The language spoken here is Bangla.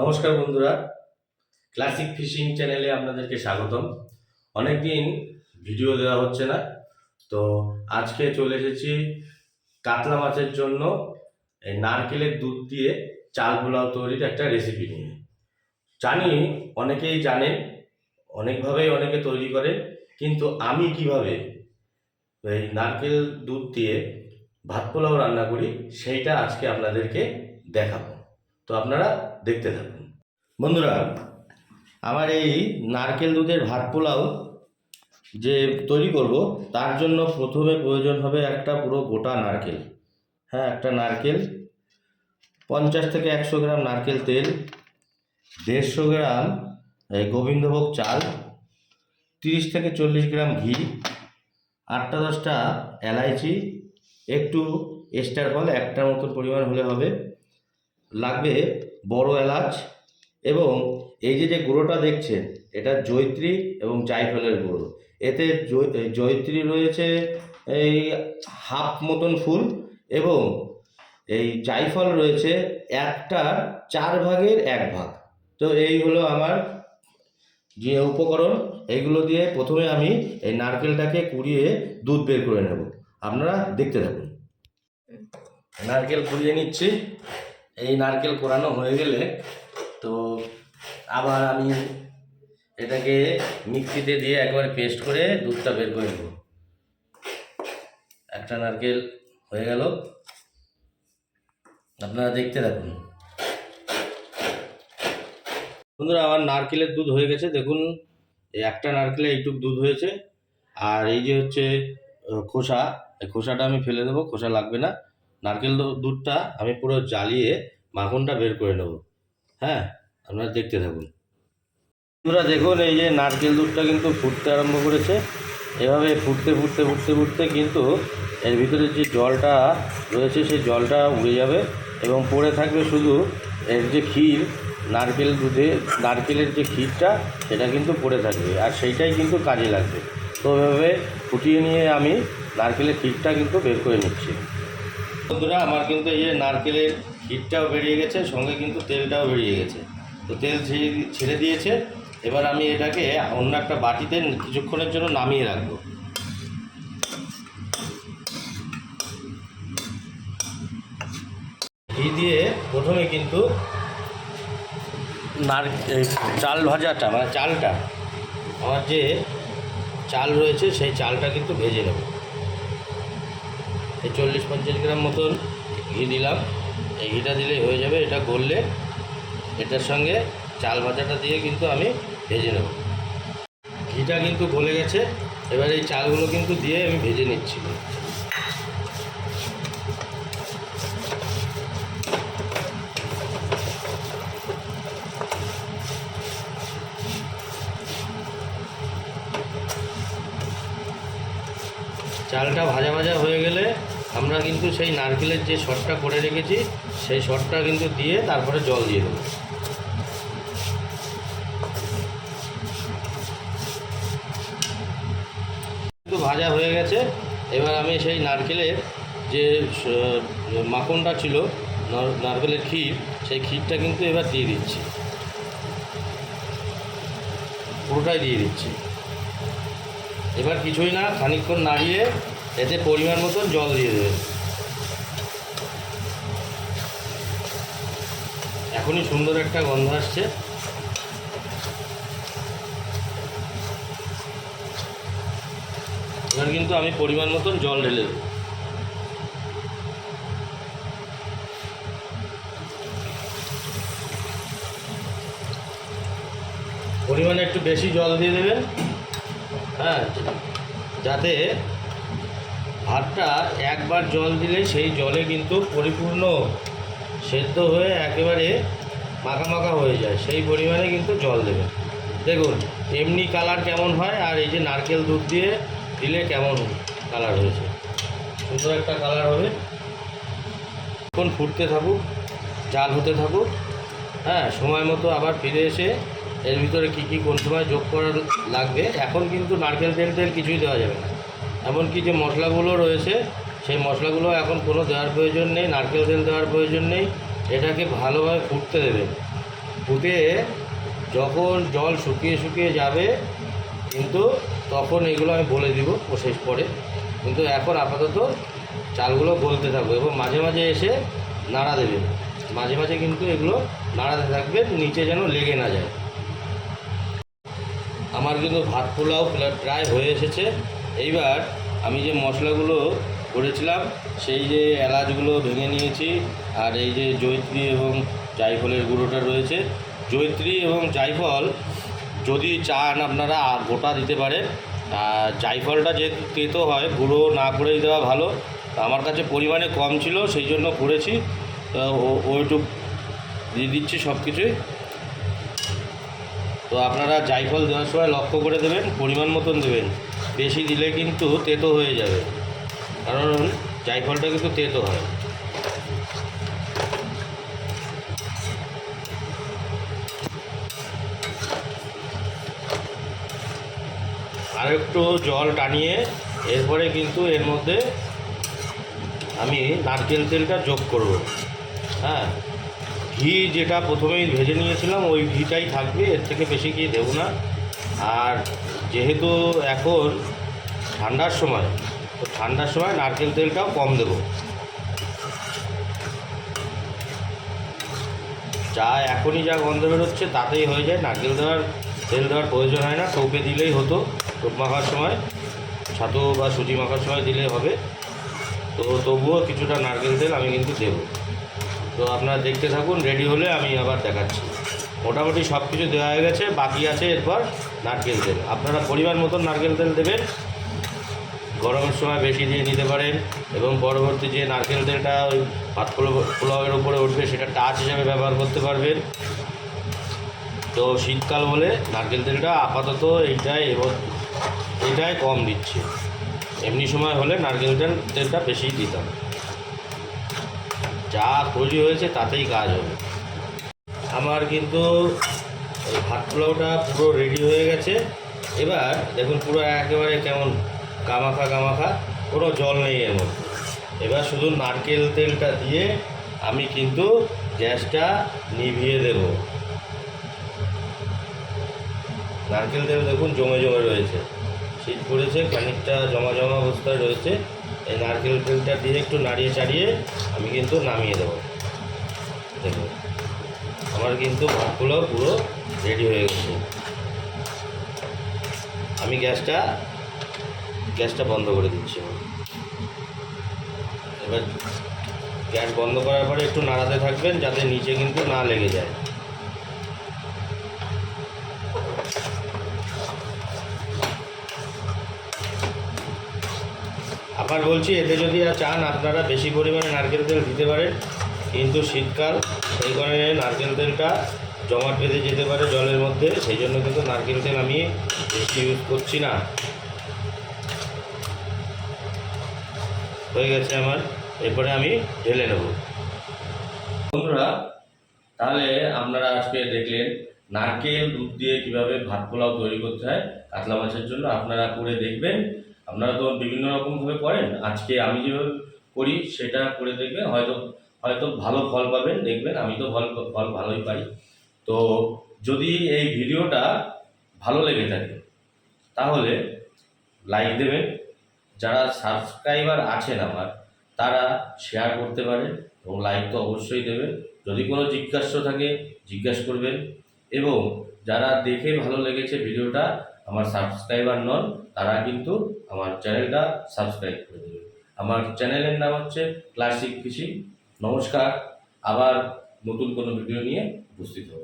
নমস্কার বন্ধুরা। ক্লাসিক ফিশিং চ্যানেলে আপনাদেরকে স্বাগতম। অনেকদিন ভিডিও দেওয়া হচ্ছে না, তো আজকে চলে এসেছি কাতলা মাছের জন্য এই নারকেলের দুধ দিয়ে চাল পোলাও তৈরির একটা রেসিপি নিয়ে। জানি অনেকেই জানেন, অনেকভাবেই অনেকে তৈরি করে, কিন্তু আমি কীভাবে এই নারকেল দুধ দিয়ে ভাত পোলাও রান্না করি, সেইটা আজকে আপনাদেরকে দেখাবো। তো আপনারা দেখতে থাকুন। বন্ধুরা, আমার এই নারকেল দুধের ভাত পোলাও যে তৈরি করব, তার জন্য প্রথমে প্রয়োজন হবে একটা পুরো গোটা নারকেল। হ্যাঁ একটা নারকেল, পঞ্চাশ থেকে একশো গ্রাম নারকেল তেল, দেড়শো গ্রাম গোবিন্দভোগ চাল, তিরিশ থেকে চল্লিশ গ্রাম ঘি, আটটা দশটা এলাইচি, একটু এস্টার ফল একটার মতো পরিমাণ হলে হবে। লাগবে বড় এলাচ এবং এই যে যে গুঁড়োটা দেখছেন, এটা জৈত্রী এবং জাইফলের গুঁড়ো। এতে জৈত্রী রয়েছে এই হাফ মতন ফুল এবং এই জায়ফল রয়েছে একটা চার ভাগের এক ভাগ। তো এই হলো আমার যে উপকরণ, এইগুলো দিয়ে প্রথমে আমি এই নারকেলটাকে কুড়িয়ে দুধ বের করে নেব। আপনারা দেখতে থাকুন। নারকেল কুড়িয়ে নিচ্ছি। এই নারকেল কোরানো হয়ে গেলে তো আবার আমি এটাকে মিক্সিতে দিয়ে একবার পেস্ট করে দুধটা বের করে নেব। একটা নারকেল হয়ে গেল। আপনারা দেখতে থাকুন। বন্ধুরা, আমার নারকেলের দুধ হয়ে গেছে। দেখুন একটা নারকেলে এইটুক দুধ হয়েছে। আর এই যে হচ্ছে খোসা, এই খোসাটা আমি ফেলে দেবো। খোসা লাগবে না। নারকেল দুধটা আমি পুরো জ্বালিয়ে মাখনটা বের করে নেব। হ্যাঁ আপনারা দেখতে থাকুন। বন্ধুরা, দেখুন, এই যে নারকেল দুধটা কিন্তু ফুটতে আরম্ভ করেছে। এভাবে ফুটতে ফুটতে ফুটতে ফুটতে কিন্তু এর ভিতরে যে জলটা রয়েছে, সেই জলটা উড়ে যাবে এবং পড়ে থাকবে শুধু এর যে ক্ষীর, নারকেল দুধে, নারকেলের যে ক্ষীরটা, সেটা কিন্তু পড়ে থাকবে আর সেইটাই কিন্তু কাজে লাগবে। তো এভাবে ফুটিয়ে নিয়ে আমি নারকেলের ক্ষীরটা কিন্তু বের করে নিচ্ছি। বন্ধুরা, আমার কিন্তু এই যে নারকেলের হিটটাও বেরিয়ে গেছে, সঙ্গে কিন্তু তেলটাও বেরিয়ে গেছে। তো তেল ছেড়ে দিয়েছে, এবার আমি এটাকে অন্য একটা বাটিতে কিছুক্ষণের জন্য নামিয়ে রাখব। ঘি দিয়ে প্রথমে কিন্তু নার চাল ভাজাটা মানে চালটা, আমার যে চাল রয়েছে, সেই চালটা কিন্তু ভেজে নেব। এই চল্লিশ পঞ্চাশ গ্রাম মতন ঘি দিলাম। এই ঘিটা দিলেই হয়ে যাবে। এটা গললে এটার সঙ্গে চাল ভাজাটা দিয়ে কিন্তু আমি ভেজে নেব। ঘিটা কিন্তু গলে গেছে। এবার এই চালগুলো কিন্তু দিয়ে আমি ভেজে নিচ্ছি। চালটা ভাজা ভাজা হয়ে গেলে আমরা কিন্তু সেই নারকেলের যে শটটা করে রেখেছি, সেই শটটা কিন্তু দিয়ে তারপরে জল দিয়ে দেবো। কিন্তু ভাজা হয়ে গেছে, এবার আমি সেই নারকেলের যে মাখনটা ছিল, নার- নারকেলের ক্ষীর, সেই ক্ষীরটা কিন্তু এবার দিয়ে দিচ্ছি। পুরোটাই দিয়ে দিচ্ছি। এবার কিছুই না, খানিকক্ষণ নাড়িয়ে এতে পরিমাণ মতন জল দিয়ে দেবেন এখনই সুন্দর একটা গন্ধ আসছে। এবার কিন্তু আমি পরিমাণ মতন জল ঢেলে দেবো। পরিমাণে একটু বেশি জল দিয়ে দেবেন। হ্যাঁ যাতে ভাতটা একবার জল দিলে সেই জলে কিন্তু পরিপূর্ণ সেদ্ধ হয়ে একেবারে মাখা মাখা হয়ে যায়। সেই পরিমাণে কিন্তু জল দেবেন দেখুন, এমনি কালার কেমন হয় আর এই যে নারকেল দুধ দিয়ে দিলে কেমন কালার হয়েছে। সুন্দর একটা কালার হবে। এখন ফুটতে থাকুক, জাল হতে থাকুক হ্যাঁ সময় মতো আবার ফিরে এসে এর ভিতরে কী কী কোন সময় যোগ করা লাগবে? এখন কিন্তু নারকেল তেল তেল কিছুই দেওয়া যাবে না। এমনকি যে মশলাগুলো রয়েছে, সেই মশলাগুলো এখন কোনো দেওয়ার প্রয়োজন নেই, নারকেল তেল দেওয়ার প্রয়োজন নেই। এটাকে ভালোভাবে ফুটতে দেবে। ফুটে যখন জল শুকিয়ে শুকিয়ে যাবে, কিন্তু তখন এগুলো আমি বলে দিব প্রসেস পরে। কিন্তু এখন আপাতত চালগুলো গলতে থাকবে এবং মাঝে মাঝে এসে নাড়া দেবে। মাঝে মাঝে কিন্তু এগুলো নাড়াতে থাকবে, নিচে যেন লেগে না যায়। আমার কিন্তু ভাত পোলাও প্রায় হয়ে এসেছে। এইবার আমি যে মশলাগুলো করেছিলাম, সেই যে এলাচগুলো ভেঙে নিয়েছি, আর এই যে জৈত্রী এবং জায়ফলের গুঁড়োটা রয়েছে। জৈত্রী এবং জায়ফল যদি চান আপনারা গোটা দিতে পারেন। আর জায়ফলটা যেহেতু তেতো হয়, গুঁড়ো না করেই দেওয়া ভালো। আমার কাছে পরিমাণে কম ছিল, সেই জন্য করেছি। ওইটুক দিয়ে দিচ্ছি সব কিছুই তো আপনারা জায়ফল দেওয়ার সময় লক্ষ্য করে দেবেন, পরিমাণ মতন দেবেন। বেশি দিলে কিন্তু তেতো হয়ে যাবে। কারণ জায়ফলটা কিন্তু তেতো হয়। আর একটু জল টানিয়ে এরপরে কিন্তু এর মধ্যে আমি নারকেল তেলটা যোগ করব। হ্যাঁ? ঘি যেটা প্রথমেই ভেজে নিয়েছিলাম, ওই ঘিটাই থাকবে, এর থেকে বেশি ঘি দেবো না। আর যেহেতু এখন ঠান্ডার সময়, তো ঠান্ডার সময় নারকেল তেলটাও কম দেবো। চা এখনই যা গন্ধ বেরোচ্ছে, তাতেই হয়ে যায়। নারকেল দেওয়ার, তেল দেওয়ার প্রয়োজন হয় না টোপে দিলেই হতো টোপ মাখার সময়। ছাতু বা সুজি মাখার সময় দিলে হবে। তো তবুও কিছুটা নারকেল তেল আমি কিন্তু দেবো। তো আপনারা দেখতে থাকুন রেডি হলে আমি আবার দেখাচ্ছি। মোটামুটি সব কিছু দেওয়া হয়ে গেছে, বাকি আছে এরপর নারকেল তেল। আপনারা পরিমাণ মতন নারকেল তেল দেবেন, গরমের সময় বেশি দিয়ে নিতে পারেন এবং পরবর্তী যে নারকেল তেলটা ওই ভাত পোলাও- পোলাওয়ের উপরে উঠবে, সেটা টাচ হিসাবে ব্যবহার করতে পারবেন। তো শীতকাল বলে নারকেল তেলটা আপাতত এইটাই এবং এটাই কম দিচ্ছে। এমনি সময় হলে নারকেল তেল, তেলটা বেশি দিতাম। যা তৈরি হয়েছে তাতেই কাজ হবে। আমার কিন্তু ভাত পোলাওটা পুরো রেডি হয়ে গেছে। এবার দেখুন পুরো একেবারে কেমন কামাখা কামাখা কোনো জল নেই এর মধ্যে। এবার শুধু নারকেল তেলটা দিয়ে আমি কিন্তু গ্যাসটা নিভিয়ে দেব। নারকেল তেল দেখুন জমে জমে রয়েছে। শীত পড়েছে, খানিকটা জমা জমা অবস্থায় রয়েছে। এই নারকেল তেলটা দিয়ে একটু নাড়িয়ে চাড়িয়ে আমি কিন্তু নামিয়ে দেবো। দেখুন আমার কিন্তু ভাতগুলো পুরো রেডি হয়ে গেছে। আমি গ্যাসটা গ্যাসটা বন্ধ করে দিচ্ছি এবার গ্যাস বন্ধ করার পরে একটু নাড়াতে থাকবেন যাতে নিচে কিন্তু না লেগে যায়। আবার বলছি, এতে যদি চান, আপনারা বেশি পরিমাণে নারকেল তেল দিতে পারেন। কিন্তু শীতকাল, সেই কারণে নারকেল তেলটা জমাট বেঁধে যেতে পারে জলের মধ্যে। সেই জন্য কিন্তু নারকেল তেল আমি বেশি ইউজ করছি না। হয়ে গেছে আমার। এরপরে আমি ঢেলে নেব। বন্ধুরা, তাহলে আপনারা আজকে দেখলেন নারকেল দুধ দিয়ে কীভাবে ভাত পোলাও তৈরি করতে হয়। কাতলা মাছের জন্য আপনারা করে দেখবেন। আপনারা তো বিভিন্ন রকমভাবে করেন। আজকে আমি যেভাবে করি, সেটা করে দেখবেন। হয়তো হয়তো ভালো ফল পাবেন, দেখবেন। আমি তো ফল ফল ভালোই পাই। তো যদি এই ভিডিওটা ভালো লেগে থাকে, তাহলে লাইক দেবেন। যারা সাবস্ক্রাইবার আছেন আমার, তারা শেয়ার করতে পারেন এবং লাইক তো অবশ্যই দেবেন। যদি কোনো জিজ্ঞাসা থাকে, জিজ্ঞাসা করবেন। এবং যারা দেখে ভালো লেগেছে ভিডিওটা আমার সাবস্ক্রাইবার নন, তারা কিন্তু আমার চ্যানেলটা সাবস্ক্রাইব করে দেবে। আমার চ্যানেলের নাম হচ্ছে ক্লাসিক ফিশিং নমস্কার, আবার নতুন কোনো ভিডিও নিয়ে উপস্থিত হব।